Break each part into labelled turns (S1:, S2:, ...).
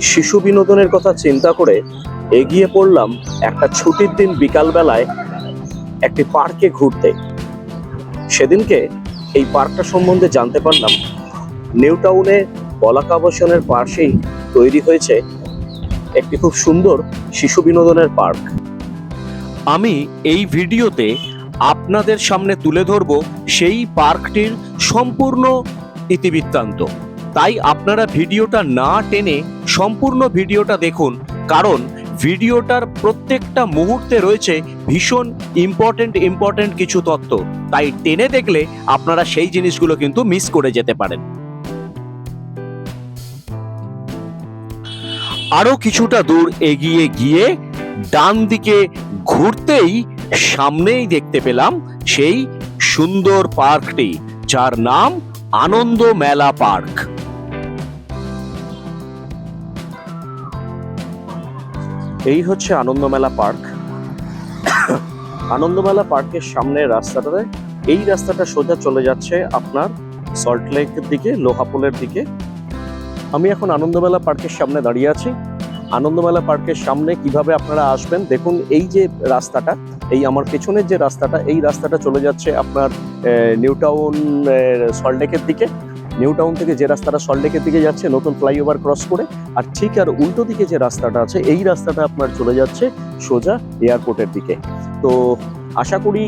S1: শিশু বিনোদনের কথা চিন্তা করে এগিয়ে পড়লাম একটা ছুটির দিন বিকালবেলায় একটি পার্কে ঘুরতে। সেদিনকে এই পার্কটা সম্বন্ধে জানতে পারলাম, নিউ টাউনে বলাকা আবাসনের পাশেই তৈরি হয়েছে একটি খুব সুন্দর শিশু বিনোদনের পার্ক। আমি এই ভিডিওতে আপনাদের সামনে তুলে ধরব সেই পার্কটির সম্পূর্ণ ইতিবৃত্তান্ত। তাই আপনারা ভিডিওটা না টেনে সম্পূর্ণ ভিডিওটা দেখুন, কারণ ভিডিওটার প্রত্যেকটা মুহূর্তে রয়েছে ভীষণ ইম্পর্টেন্ট ইম্পর্টেন্ট কিছু তথ্য তাই টেনে দেখলে আপনারা সেই জিনিসগুলো কিন্তু মিস করে যেতে পারেন। আরও কিছুটা দূর এগিয়ে গিয়ে ডান দিকে ঘুরতেই সামনেই দেখতে পেলাম সেই সুন্দর পার্কটি, যার নাম আনন্দ মেলা পার্ক। এই হচ্ছে আনন্দমেলা পার্ক। আনন্দমেলা পার্কের সামনের রাস্তাটাতে এই রাস্তাটা সোজা চলে যাচ্ছে আপনার সল্ট লেকের দিকে লোহাপোলের দিকে। আমি এখন আনন্দমেলা পার্কের সামনে দাঁড়িয়ে আছি। আনন্দমেলা পার্কের সামনে কীভাবে আপনারা আসবেন দেখুন এই যে রাস্তাটা এই আমার পেছনের যে রাস্তাটা এই রাস্তাটা চলে যাচ্ছে আপনার আহ, নিউ টাউন সল্টলেকের দিকে। নিউ টাউন থেকে যে রাস্তাটা সল্টলেকের দিকে যাচ্ছে, নতুন ফ্লাইওভার ক্রস করে, আর ঠিক আর উল্টো দিকে যে রাস্তাটা আছে, এই রাস্তাটা আপনার চলে যাচ্ছে সোজা এয়ারপোর্টের দিকে। তো আশা করি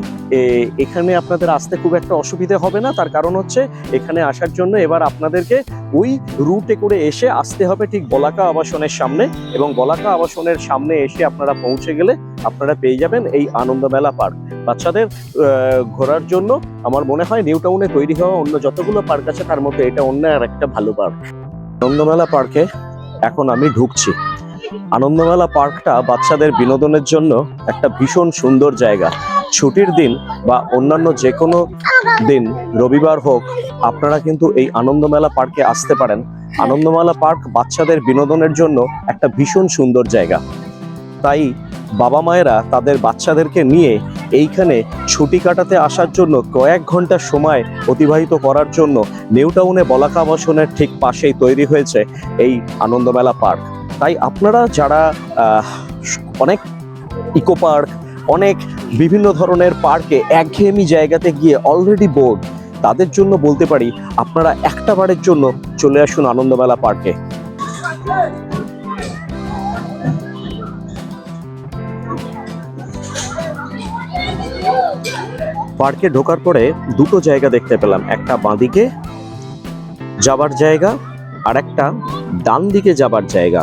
S1: এখানে আপনাদের আসতে খুব একটা অসুবিধে হবে না। তার কারণ হচ্ছে, এখানে আসার জন্য এবার আপনাদেরকে ওই রুটে করে এসে আসতে হবে ঠিক বলাকা আবাসনের সামনে এবং বলাকা আবাসনের সামনে এসে আপনারা পৌঁছে গেলে আপনারা পেয়ে যাবেন এই আনন্দমেলা পার্ক। বাচ্চাদের ঘোরার জন্য আমার মনে হয় নিউ টাউনে তৈরি হওয়া অন্য যতগুলো পার্ক আছে, তার মধ্যে এটা অন্য আর একটা ভালো পার্ক। আনন্দমেলা পার্কে এখন আমি ঢুকছি। আনন্দমেলা পার্কটা বাচ্চাদের বিনোদনের জন্য একটা ভীষণ সুন্দর জায়গা। ছুটির দিন বা অন্যান্য যে কোনো দিন, রবিবার হোক, আপনারা কিন্তু এই আনন্দমেলা পার্কে আসতে পারেন। আনন্দমেলা পার্ক বাচ্চাদের বিনোদনের জন্য একটা ভীষণ সুন্দর জায়গা। তাই বাবা মায়েরা তাদের বাচ্চাদেরকে নিয়ে এইখানে ছুটি কাটাতে আসার জন্য কয়েক ঘণ্টা সময় অতিবাহিত করার জন্য নিউ টাউনে বলাকা আবাসনের ঠিক পাশেই তৈরি হয়েছে এই আনন্দমেলা পার্ক। তাই আপনারা যারা অনেক ইকো পার্ক, অনেক বিভিন্ন ধরনের পার্কে একঘেয়েমি জায়গাতে গিয়ে অলরেডি বোর্ড, তাদের জন্য বলতে পারি আপনারা একটা বারের জন্য চলে আসুন আনন্দমেলা পার্কে। পার্কে ঢোকার পরে দুটো জায়গা দেখতে পেলাম, একটা বাঁদিকে যাবার জায়গা আর একটা ডান দিকে যাবার জায়গা।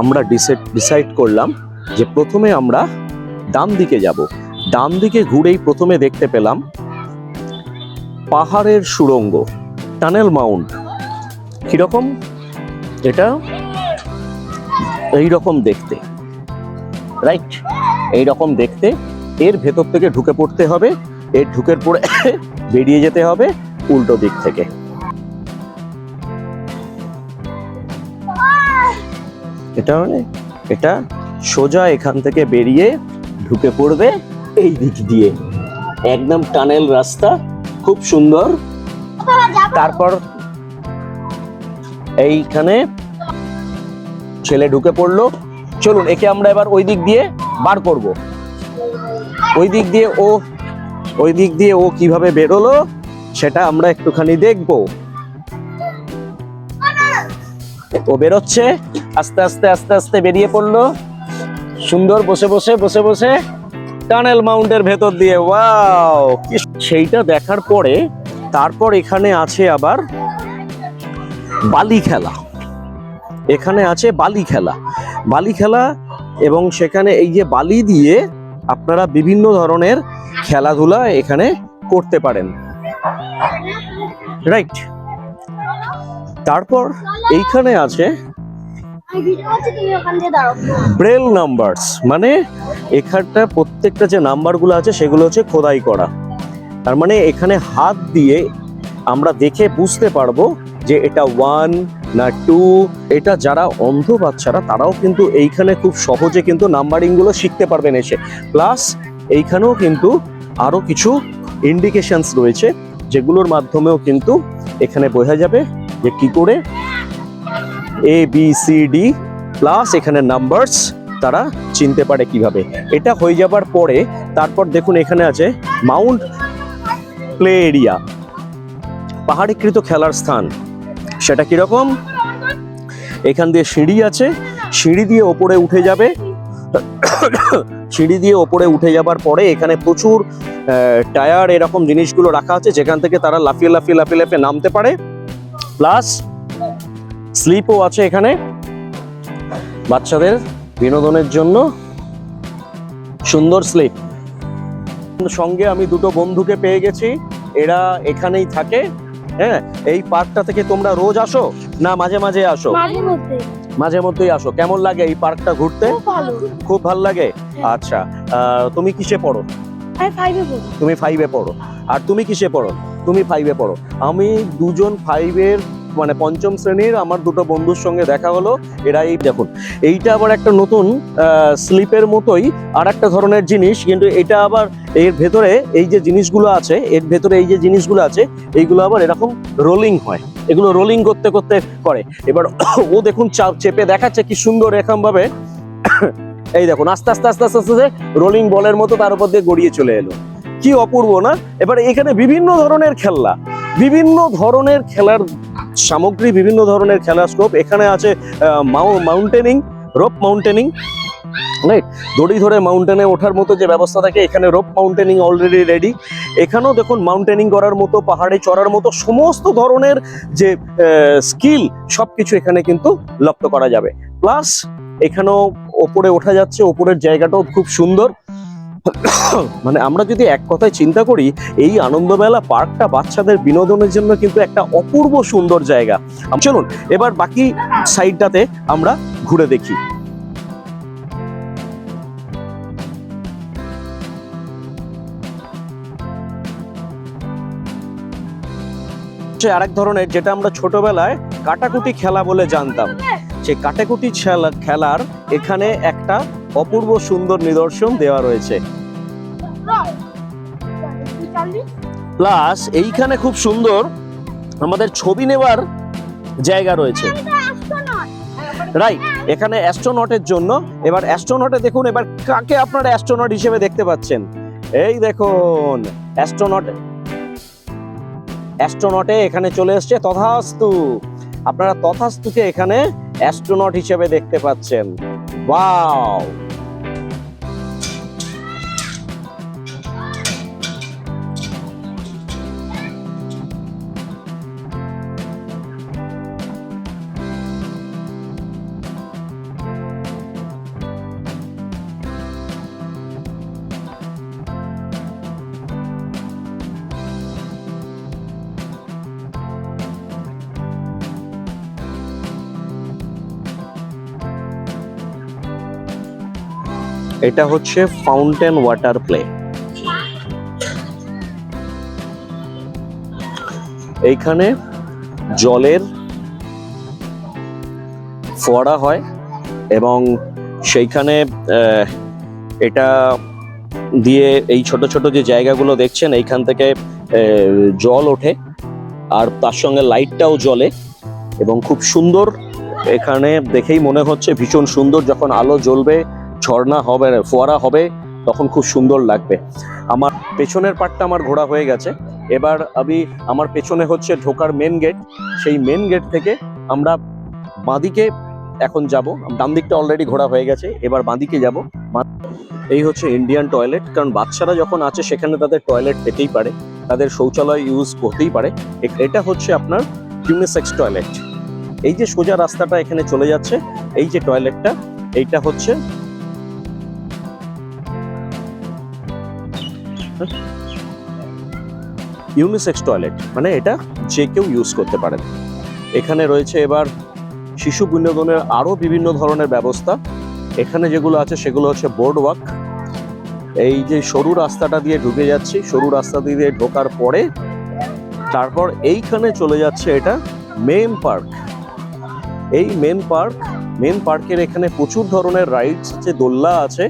S1: আমরা ডিসাইড ডিসাইড করলাম যে প্রথমে আমরা ডান দিকে যাব। ডান দিকে ঘুরেই প্রথমে দেখতে পেলাম পাহাড়ের সুড়ঙ্গ, টানেল মাউন্ট। কীরকম? এটা এই রকম দেখতে। রাইট এই রকম দেখতে। এর ভেতর থেকে ঢুকে পড়তে হবে। এর ঢুকের পরে বেরিয়ে যেতে হবে উল্টো দিক থেকে। এটা মানে এটা সোজা এখান থেকে বেরিয়ে ঢুকে পড়বে এই দিক দিয়ে। একদম টানেল রাস্তা, খুব সুন্দর। তারপর এইখানে ছেলে ঢুকে পড়ল। চলুন, একে আমরা এবার ওই দিক দিয়ে বার করব। ওই দিক দিয়ে ও ওই দিক দিয়ে ও কীভাবে বেরোলো, সেটা আমরা একটুখানি দেখব। ও বেরোচ্ছে, আস্তে আস্তে আস্তে আস্তে বেরিয়ে পড়ল। সুন্দর, বসে বসে বসে বসে টানেল মাউন্টের ভেতর দিয়ে, ওয়াও! সেইটা দেখার পরে, তারপর এখানে আছে আবার বালি খেলা। এখানে আছে বালি খেলা। বালি খেলা এবং সেখানে এই যে বালি দিয়ে আপনারা বিভিন্ন ধরনের খেলাধুলা এখানে করতে পারেন। রাইট তারপর এইখানে আছে ব্রেল নাম্বারস মানে এখানটা প্রত্যেকটা যে নাম্বারগুলো আছে সেগুলো হচ্ছে খোদাই করা। তার মানে এখানে হাত দিয়ে আমরা দেখে বুঝতে পারব যে এটা ওয়ান না টু এটা যারা অন্ধ বাচ্চারা তারাও কিন্তু এইখানে খুব সহজে কিন্তু নাম্বারিংগুলো শিখতে পারবেন এসে। প্লাস এইখানেও কিন্তু আরও কিছু ইন্ডিকেশনস রয়েছে, যেগুলোর মাধ্যমেও কিন্তু এখানে বোঝা যাবে যে কি করে A B C D plus এখানে নাম্বারস তারা চিনতে পারে কীভাবে। এটা হয়ে যাবার পরে, তারপর দেখুন এখানে আছে মাউন্ট প্লে এরিয়া পাহাড়িকৃত খেলার স্থান। সেটা কীরকম? এখান দিয়ে সিঁড়ি আছে, সিঁড়ি দিয়ে ওপরে উঠে যাবে। সিঁড়ি দিয়ে ওপরে উঠে যাবার পরে এখানে প্রচুর টায়ার এরকম জিনিসগুলো রাখা আছে, যেখান থেকে তারা লাফিয়ে লাফিয়ে লাফিয়ে লাফিয়ে নামতে পারে। প্লাস স্লিপও আছে এখানে। বাচ্চাদের বিনোদনের জন্য সুন্দর স্লিপ। সঙ্গে আমি দুটো বন্ধুকে পেয়ে গেছি। এরা এখানেই থাকে। হ্যাঁ এই পার্কটা থেকে তোমরা রোজ আসো না মাঝে মাঝে আসো?
S2: মাঝে
S1: মধ্যেই আসো। কেমন লাগে এই পার্কটা ঘুরতে?
S2: খুব ভালো।
S1: লাগে? আচ্ছা তুমি কিসে পড়ি? তুমি ফাইভে পড়ো। আর তুমি কিসে পড়ো? তুমি ফাইভে পড়ো। আমি দুজন ফাইভের মানে পঞ্চম শ্রেণির আমার দুটো বন্ধুর সঙ্গে দেখা হলো এরা এই দেখুন। এইটা আবার একটা নতুন স্লিপের মতোই আর একটা ধরনের জিনিস, কিন্তু এটা আবার এর ভেতরে এই যে জিনিসগুলো আছে, এর ভেতরে এই যে জিনিসগুলো আছে, এইগুলো আবার এরকম রোলিং হয়। এগুলো রোলিং করতে করতে করে। এবার ও দেখুন চাপ দেখাচ্ছে কি সুন্দর এরকম ভাবে এই দেখুন, আস্তে আস্তে আস্তে আস্তে আস্তে রোলিং বলের মতো তার উপর দিয়ে গড়িয়ে চলে এলো। কি অপূর্ব না? এবার এখানে বিভিন্ন ধরনের খেলনা, বিভিন্ন ধরনের খেলার সামগ্রী, বিভিন্ন ধরনের খেলার স্কোপ এখানে আছে মাউন্টেনিং রোপ মাউন্টেনিং রাইট দড়ি ধরে মাউন্টেনে ওঠার মতো যে ব্যবস্থা থাকে, এখানে রোপ মাউন্টেনিং অলরেডি রেডি এখানেও দেখুন মাউন্টেনিং করার মতো, পাহাড়ে চড়ার মতো, সমস্ত ধরনের যে স্কিল সবকিছু এখানে কিন্তু লক্ষ্য করা যাবে। প্লাস এখানেও ওপরে ওঠা যাচ্ছে, ওপরের জায়গাটাও খুব সুন্দর। মানে আমরা যদি এক কথায় চিন্তা করি এই আনন্দমেলা পার্কটা বাচ্চাদের বিনোদনের জন্য কিন্তু একটা অপূর্ব সুন্দর জায়গা। চলুন এবার বাকি সাইডটাতে আমরা ঘুরে দেখি। হচ্ছে আরেক ধরনের যেটা আমরা ছোটবেলায় কাটাকুটি খেলা বলে জানতাম। সেই কাটাকুটি খেলা খেলার এখানে একটা অপূর্ব সুন্দর নিদর্শন দেওয়া রয়েছে। প্লাস এইখানে খুব সুন্দর আমাদের ছবি নেওয়ার জায়গা রয়েছে। রাইট এখানে অ্যাস্ট্রোনটের জন্য। এবার অ্যাস্ট্রোনটে দেখুন, এবার কাকে আপনারা অ্যাস্ট্রোনট হিসেবে দেখতে পাচ্ছেন? এই দেখুন অ্যাস্ট্রোনট অ্যাস্ট্রোনটে এখানে চলে এসছে তথাস্তু। আপনারা তথাস্তুকে এখানে অ্যাস্ট্রোনট হিসেবে দেখতে পাচ্ছেন। ওয়াও এটা হচ্ছে ফাউন্টেন ওয়াটার প্লে এইখানে জলের ফোয়ারা হয় এবং সেইখানে এটা দিয়ে এই ছোট ছোট যে জায়গাগুলো দেখছেন, এইখান থেকে জল ওঠে আর তার সঙ্গে লাইটটাও জ্বলে এবং খুব সুন্দর। এখানে দেখেই মনে হচ্ছে ভীষণ সুন্দর যখন আলো জ্বলবে ঝর্ণা হবে, ফোয়ারা হবে, তখন খুব সুন্দর লাগবে। আমার পেছনের পার্টটা আমার ঘোরা হয়ে গেছে। এবার আমি, আমার পেছনে হচ্ছে ঢোকার মেন গেট সেই মেন গেট থেকে আমরা বাঁদিকে এখন যাব। ডান দিকটা অলরেডি ঘোরা হয়ে গেছে। এবার বাঁদিকে যাব। এই হচ্ছে ইন্ডিয়ান টয়লেট কারণ বাচ্চারা যখন আছে, সেখানে তাদের টয়লেট পেতেই পারে। তাদের শৌচালয় ইউজ করতেই পারে। এটা হচ্ছে আপনার ইউনিসেক্স টয়লেট এই যে সোজা রাস্তাটা এখানে চলে যাচ্ছে, এই যে টয়লেটটা এইটা হচ্ছে ইউনিসেক্স টয়লেট মানে এটা যে কেউ ইউজ করতে পারেন। এখানে রয়েছে এবার শিশু বিনোদনের আরও বিভিন্ন ধরনের ব্যবস্থা। এখানে যেগুলো আছে সেগুলো হচ্ছে বোর্ড ওয়াক এই যে সরু রাস্তাটা দিয়ে ঢুকে যাচ্ছি, সরু রাস্তা দিয়ে ঢোকার পরে তারপর এইখানে চলে যাচ্ছে এটা মেন পার্ক এই মেন পার্ক মেন পার্কের এখানে প্রচুর ধরনের রাইডস আছে দোল্লা আছে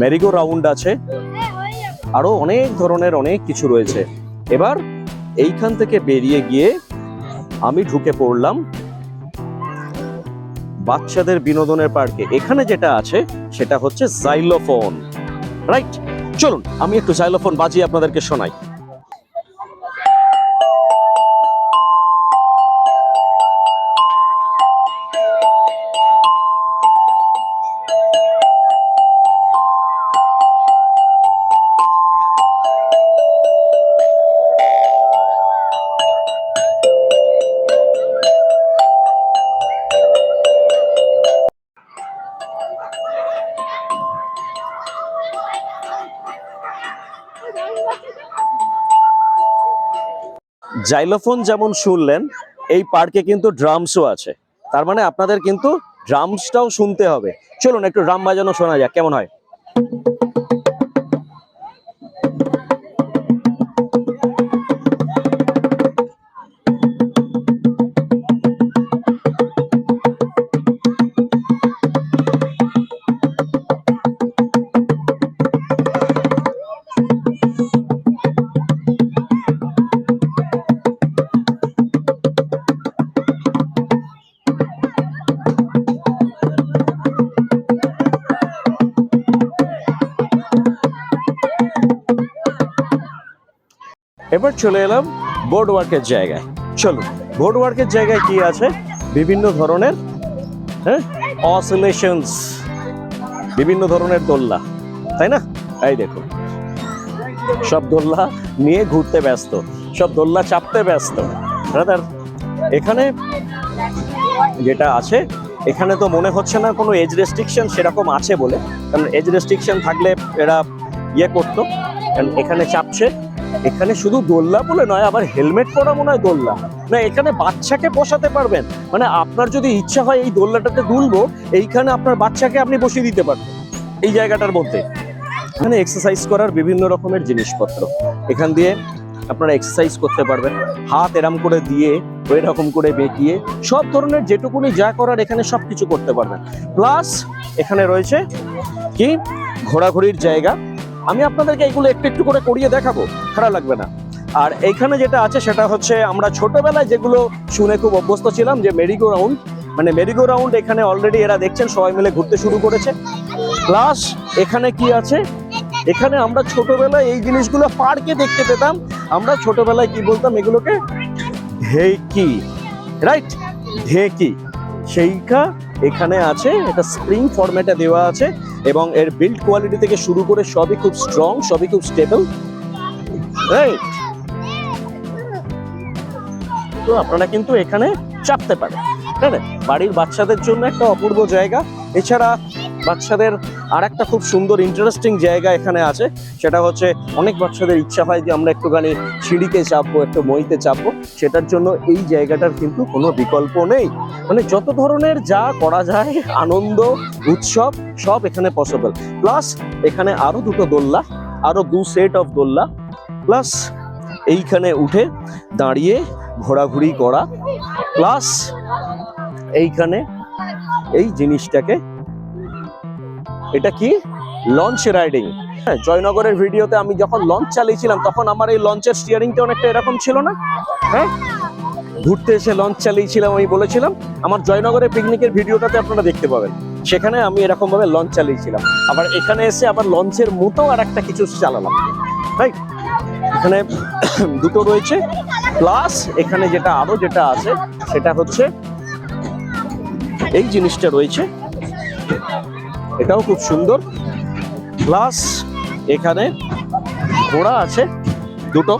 S1: ম্যারিগো রাউন্ড আছে। আরও অনেক ধরনের অনেক কিছু রয়েছে। এবার এইখান থেকে বেরিয়ে গিয়ে আমি ঢুকে পড়লাম বাচ্চাদের বিনোদনের পার্কে। এখানে যেটা আছে, সেটা হচ্ছে জাইলোফোন রাইট চলুন, আমি একটু জাইলোফোন বাজিয়ে আপনাদেরকে শোনাই। জাইলোফোন যেমন শুনলেন, এই পার্কে কিন্তু ড্রামসও আছে। তার মানে আপনাদের কিন্তু ড্রামসটাও শুনতে হবে। চলুন, একটু ড্রাম বাজানো শোনা যাক, কেমন হয়? চলে এলাম বোর্ড ওয়ার্কের জায়গায়। চলুন বোর্ড ওয়ার্কের জায়গায় কি আছে? বিভিন্ন ধরনের হ্যাঁ? অসিলেশনস বিভিন্ন ধরনের দোল্লা তাই না? এই দেখুন, সব দোল্লা নিয়ে ঘুরতে ব্যস্ত, সব দোল্লা চাপতে ব্যস্ত। ব্রাদার এখানে যেটা আছে, এখানে তো মনে হচ্ছে না কোনো এজ রেস্ট্রিকশন সেরকম আছে বলে, কারণ এজ রেস্ট্রিকশন থাকলে এরা ইয়ে করতো। এখানে চাপছে। এখানে শুধু দোল্লা বলে নয়, আবার হেলমেট পরা মনে হয় দোল্লা। না, এখানে বাচ্চাকে বসাতে পারবেন। মানে আপনার যদি ইচ্ছা হয় এই দোল্লাটাতে দুলবো, এইখানে আপনার বাচ্চাকে আপনি বসিয়ে দিতে পারবেন এই জায়গাটার মধ্যে। এখানে এক্সারসাইজ করার বিভিন্ন রকমের জিনিসপত্র। এখান দিয়ে আপনারা এক্সারসাইজ করতে পারবেন। হাত এরম করে দিয়ে ওই রকম করে বেঁকিয়ে, সব ধরনের যেটুকুনি যা করার এখানে সব কিছু করতে পারবেন। প্লাস এখানে রয়েছে কি? ঘোরাঘুরির জায়গা। আমি আপনাদেরকে এগুলো একটু একটু করে করিয়ে দেখাবো, খারাপ লাগবে না। আর এইখানে যেটা আছে সেটা হচ্ছে আমরা ছোটবেলায় যেগুলো শুনে খুব অভ্যস্ত ছিলাম, যে মেরিগো রাউন্ড মানে মেরিগো রাউন্ড এখানে অলরেডি এরা দেখছেন, সবাই মিলে ঘুরতে শুরু করেছে। প্লাস এখানে কি আছে? এখানে আমরা ছোটবেলায় এই জিনিসগুলো পার্কে দেখতে পেতাম। আমরা ছোটবেলায় কি বলতাম এগুলোকে? ঢেকি। রাইট ঢেকি। সেইটা এখানে আছে, এটা স্প্রিং ফরম্যাটে দেওয়া আছে। এবং এর বিল্ড কোয়ালিটি থেকে শুরু করে সবই খুব স্ট্রং সবই খুব স্টেবল রাইট তো আপনারা কিন্তু এখানে চাপতে পারেন। বাড়ির বাচ্চাদের জন্য একটা অপূর্ব জায়গা। এছাড়া বাচ্চাদের আর একটা খুব সুন্দর ইন্টারেস্টিং জায়গা এখানে আছে। সেটা হচ্ছে অনেক বাচ্চাদের ইচ্ছা হয় যে আমরা একটুখানি সিঁড়িতে চাপবো, একটু মইতে চাপবো। সেটার জন্য এই জায়গাটার কিন্তু কোনো বিকল্প নেই। মানে যত ধরনের যা করা যায়, আনন্দ, উৎসব, সব এখানে পসিবল প্লাস এখানে আরও দুটো দোল্লা আরও দু সেট অফ দোল্লা। প্লাস এইখানে উঠে দাঁড়িয়ে ঘোরাঘুরি করা। প্লাস এইখানে এই জিনিসটাকে এটা কি? লঞ্চ রাইডিং হ্যাঁ জয়নগরের ভিডিওতে আমি যখন লঞ্চ চালিয়েছিলাম, তখন আমার এই লঞ্চের স্টিয়ারিংটা অনেকটা এরকম ছিল না? হ্যাঁ? ঘুরতে এসে লঞ্চ চালিয়েছিলাম, আমি বলেছিলাম। আমার জয়নগরের পিকনিকের ভিডিওটাতে আপনারা দেখতে পাবেন। সেখানে আমি এরকম ভাবে লঞ্চ চালিয়েছিলাম। আবার এখানে এসে আবার লঞ্চের মতো আর একটা কিছু চালালাম। রাইট এখানে দুটো রয়েছে। প্লাস এখানে যেটা আরও যেটা আছে, সেটা হচ্ছে এই জিনিসটা রয়েছে। এটাও খুব সুন্দর। প্লাস এখানে ঘোড়া আছে, দুটো।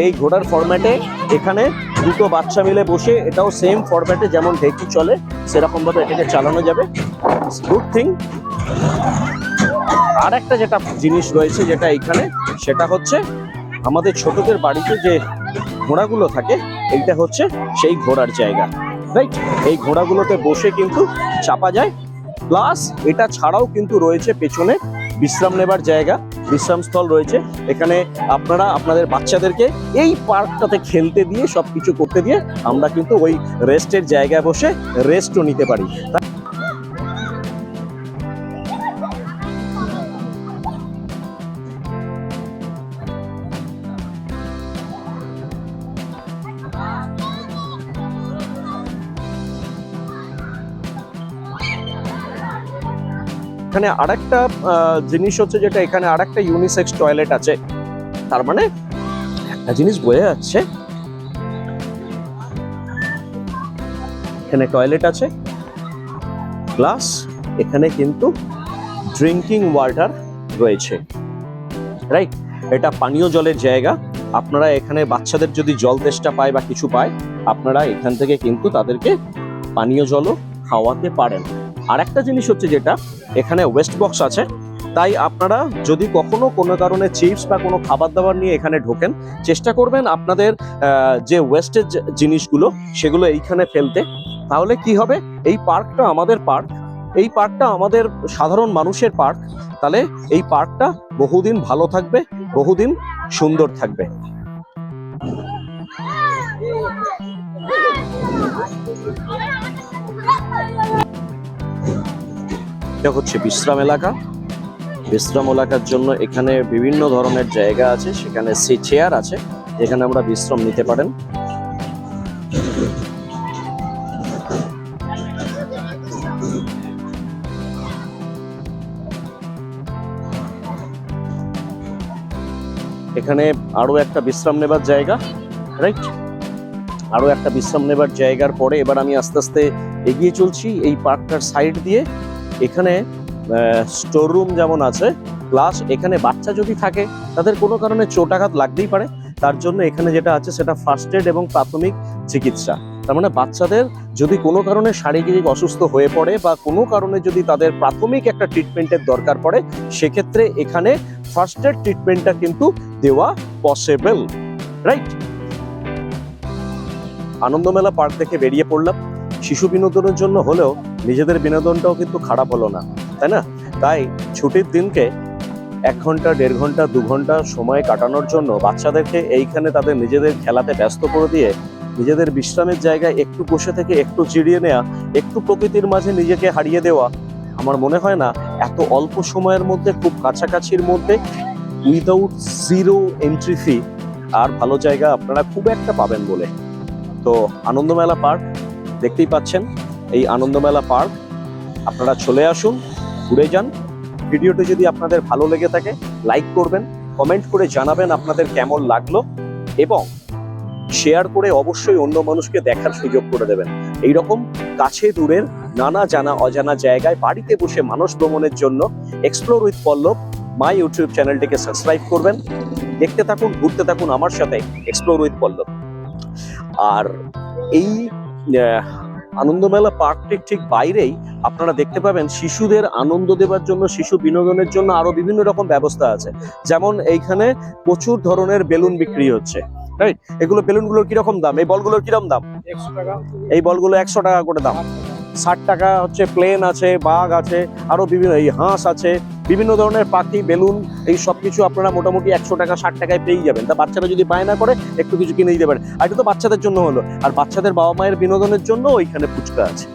S1: এই ঘোড়ার ফরম্যাটে এখানে দুটো বাচ্চা মিলে বসে এটাও সেম ফরম্যাটে যেমন ঢেকি চলে সেরকম ভাবে এটাকে চালানো যাবে। গুড থিং আর একটা যেটা জিনিস রয়েছে যেটা এখানে সেটা হচ্ছে আমাদের ছোটদের বাড়িতে যে ঘোড়াগুলো থাকে, এইটা হচ্ছে সেই ঘোড়ার জায়গা। রাইট এই ঘোড়াগুলোতে বসে কিন্তু চাপা যায় প্লাস এটা ছাড়াও কিন্তু রয়েছে পেছনে বিশ্রাম নেবার জায়গা বিশ্রামস্থল রয়েছে। এখানে আপনারা, আপনাদের বাচ্চাদেরকে এই পার্কটাতে খেলতে দিয়ে সব কিছু করতে দিয়ে আমরা কিন্তু ওই রেস্টের জায়গায় বসে রেস্টও নিতে পারি। এখানে আরেকটা জিনিস হচ্ছে যেটা এখানে আরেকটা ইউনিসেক্স টয়লেট আছে। তার মানে একটা জিনিস বোঝা যাচ্ছে। এখানে টয়লেট আছে। প্লাস এখানে কিন্তু ড্রিঙ্কিং ওয়াটার রয়েছে। রাইট এটা পানীয় জলের জায়গা। আপনারা এখানে বাচ্চাদের যদি জল তেষ্টা পায় বা কিছু পায়, আপনারা এখান থেকে কিন্তু তাদেরকে পানীয় জলও খাওয়াতে পারেন। আর একটা জিনিস হচ্ছে যেটা, এখানে ওয়েস্ট বক্স আছে। তাই আপনারা যদি কখনো কোনো কারণে চিপস বা কোনো খাবার দাবার নিয়ে এখানে ঢোকেন, চেষ্টা করবেন আপনাদের যে ওয়েস্টেজ জিনিসগুলো, সেগুলো এইখানে ফেলতে। তাহলে কি হবে? এই পার্কটা আমাদের পার্ক। এই পার্কটা আমাদের সাধারণ মানুষের পার্ক। তাহলে এই পার্কটা বহুদিন ভালো থাকবে, বহুদিন সুন্দর থাকবে। এটা হচ্ছে বিশ্রাম এলাকা। বিশ্রাম এলাকার জন্য এখানে বিভিন্ন ধরনের জায়গা আছে, সেখানে সে চেয়ার আছে, যেখানে আমরা বিশ্রাম নিতে পারেন। এখানে আরও একটা বিশ্রাম নেবার জায়গা রাইট আরও একটা বিশ্রাম নেবার জায়গার পরে এবার আমি আস্তে আস্তে এগিয়ে চলছি এই পার্কটার সাইড দিয়ে। এখানে স্টোর রুম যেমন আছে প্লাস এখানে বাচ্চা যদি থাকে, তাদের কোনো কারণে চোটাঘাত লাগতেই পারে। তার জন্য এখানে যেটা আছে, সেটা ফার্স্ট এড এবং প্রাথমিক চিকিৎসা। তার মানে বাচ্চাদের যদি কোনো কারণে শারীরিক অসুস্থ হয়ে পড়ে বা কোনো কারণে যদি তাদের প্রাথমিক একটা ট্রিটমেন্টের দরকার পড়ে, সেক্ষেত্রে এখানে ফার্স্ট এড ট্রিটমেন্টটা কিন্তু দেওয়া পসিবল রাইট আনন্দমেলা পার্ক থেকে বেরিয়ে পড়লাম। শিশু বিনোদনের জন্য হলেও নিজেদের বিনোদনটাও কিন্তু খারাপ হলো না, তাই না? তাই ছুটির দিনকে এক ঘণ্টা, দেড় ঘণ্টা, দু ঘণ্টা সময় কাটানোর জন্য বাচ্চাদেরকে এইখানে তাদের নিজেদের খেলাতে ব্যস্ত করে দিয়ে নিজেদের বিশ্রামের জায়গায় একটু বসে থেকে একটু চিড়িয়ে নেওয়া একটু প্রকৃতির মাঝে নিজেকে হারিয়ে দেওয়া, আমার মনে হয় না এত অল্প সময়ের মধ্যে, খুব কাছাকাছির মধ্যে উইদাউট জিরো এন্ট্রি ফি আর ভালো জায়গা আপনারা খুব একটা পাবেন বলে। তো আনন্দমেলা পার্ক, দেখতেই পাচ্ছেন। এই আনন্দমেলা পার্ক, আপনারা চলে আসুন, ঘুরে যান। ভিডিওটি যদি আপনাদের ভালো লেগে থাকে, লাইক করবেন, কমেন্ট করে জানাবেন আপনাদের কেমন লাগল এবং শেয়ার করে অবশ্যই অন্য মানুষকে দেখার সুযোগ করে দেবেন। এই রকম কাছে দূরের নানা জানা অজানা জায়গায় বাড়িতে বসে মানুষ ভ্রমণের জন্য explore with Pallab my YouTube চ্যানেলটিকে সাবস্ক্রাইব করবেন। দেখতে থাকুন, ঘুরতে থাকুন আমার সাথে এক্সপ্লোর উইথ পল্লব আর এই আনন্দমেলা পার্কটির ঠিক বাইরেই আপনারা দেখতে পাবেন শিশুদের আনন্দ দেওয়ার জন্য শিশু বিনোদনের জন্য আরও বিভিন্ন রকম ব্যবস্থা আছে। যেমন এইখানে প্রচুর ধরনের বেলুন বিক্রি হচ্ছে। রাইট এগুলো বেলুনগুলোর কীরকম দাম? এই বলগুলোর কীরকম দাম?
S3: একশো টাকা।
S1: এই বলগুলো একশো টাকা করে দাম। ষাট টাকা হচ্ছে প্লেন আছে, বাঘ আছে আরও বিভিন্ন এই হাঁস আছে, বিভিন্ন ধরনের পাখি, বেলুন, এই সব কিছু আপনারা মোটামুটি একশো টাকা, ষাট টাকায় পেয়ে যাবেন। তা বাচ্চারা যদি বায়না করে, একটু কিছু কিনে দিতে পারে। আর এটা তো বাচ্চাদের জন্য হলো। আর বাচ্চাদের বাবা মায়ের বিনোদনের জন্য ওইখানে ফুচকা আছে।